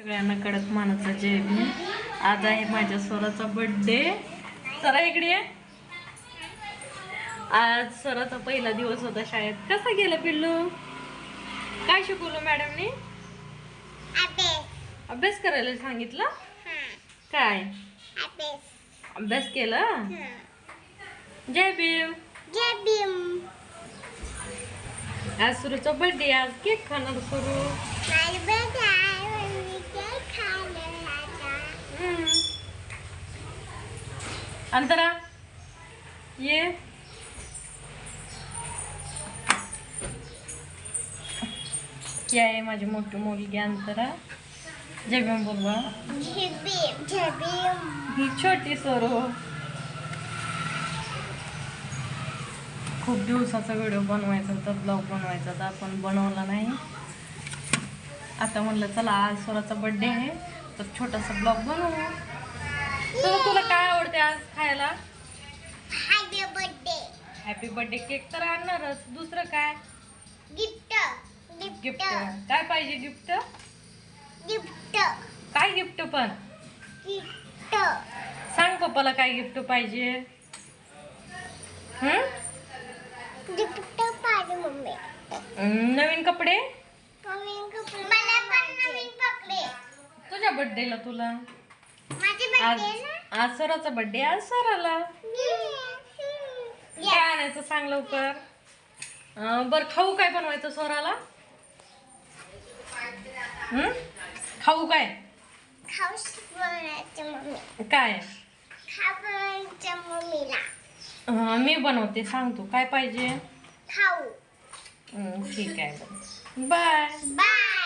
सगळ्यांना कडक मानाचा जय भीम. आज आहे माझ्या स्वराचा बर्थडे सरा इकडे. आज स्वराचा पहिला दिवस होता शाळेत. कसा गेला पिल्लू? काय शिकवलं मॅडमने अभ्यास. करायला सांगितलं? काय? अभ्यास. केला? जय भीम. आज सुरूचा बर्थडे आज केक खाणार सुरू. अंतरा ये. क्या आहे माझी मोठी मुलगी अंतरा. जय बोलवा ही छोटी सोरो खूप दिवसाचा व्हिडिओ बनवायचा होता ब्लॉग बनवायचा होता आपण बनवला नाही. आता म्हणलं चला आज स्वराचा बड्डे आहे तर छोटासा ब्लॉग बनवू तर तुला काय आवडते आज खायला? हॅपी बर्थडे केक तर आणणारच. दुसरं काय? गिफ्ट काय पाहिजे गिफ्ट काय गिफ्ट पण? सांग पप्पाला काय गिफ्ट पाहिजे? अं, नवीन कपडे? मला पण नवीन कपडे. तुझ्या बर्थडेला तुला. आज सराचा बर्थडे आज सराला. काय आणायचं सांग लवकर. अं, बरं खाऊ काय बनवायचं हम्म? खाऊ काय? खाऊ मम्मी. काय? मम्मीला. अं, मी बनवते सांग तू काय पाहिजे? खाऊ. हं, ठीक आहे. बाय. बाय.